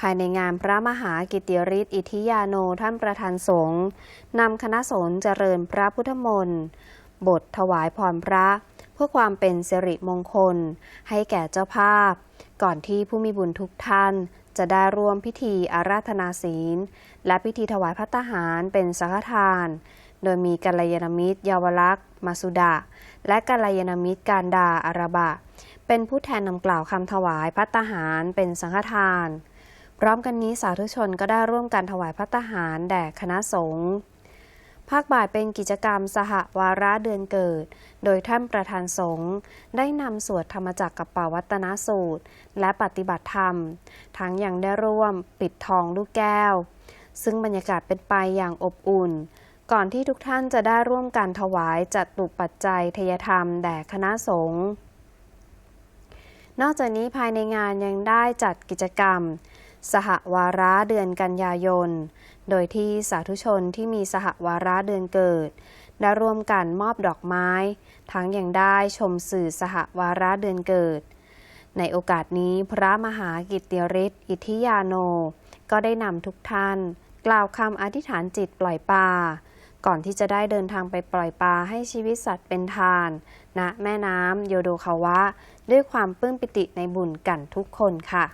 ภายในงานพระมหากิติฤทธิ์อิทิยาโนท่านประธานสงฆ์นำคณะสงฆ์เจริญพระพุทธมนต์บทถวายพรพระ เพื่อความเป็นสิริมงคล ให้แก่เจ้าภาพ ก่อนที่ผู้มีบุญทุกท่านจะได้ร่วมพิธีอาราธนาศีล และพิธีถวายพัตตาหารเป็นสังฆทาน โดยมีกัลยาณมิตรเยาวลักษ์มาสุดาและกัลยาณมิตรการดาอาราบะ เป็นผู้แทนนำกล่าวคำถวายพัตตาหารเป็นสังฆทาน พร้อมกันนี้สาธุชนก็ได้ร่วมกันถวายพัตตาหารแด่คณะสงฆ์ภาคบ่ายเป็นกิจกรรมสหวาระเดือนเกิด โดยท่านประธานสงฆ์ได้นำสวดธรรมจักรกับปาวัตนสูตร และปฏิบัติธรรม ทั้งยังได้ร่วมปิดทองลูกแก้ว ซึ่งบรรยากาศเป็นไปอย่างอบอุ่น ก่อนที่ทุกท่านจะได้ร่วมกันถวายจัดตุปัจจัยทยธรรมแด่คณะสงฆ์นอกจากนี้ภายในงานยังได้จัดกิจกรรม สหวาระเดือนกันยายน โดยที่สาธุชนที่มีสหวาระเดือนเกิด ได้ร่วมกันมอบดอกไม้ ทั้งยังได้ชมสื่อสหวาระเดือนเกิด ในโอกาสนี้พระมหากิตติฤทธิ์อิทธิยาโน ก็ได้นำทุกท่าน กล่าวคำอธิษฐานจิตปล่อยปลาก่อนที่จะได้เดินทางไปปล่อยปลาให้ชีวิตสัตว์เป็นทานณแม่น้ำโยโดคาวะ ด้วยความปลื้มปิติในบุญกันทุกคนค่ะ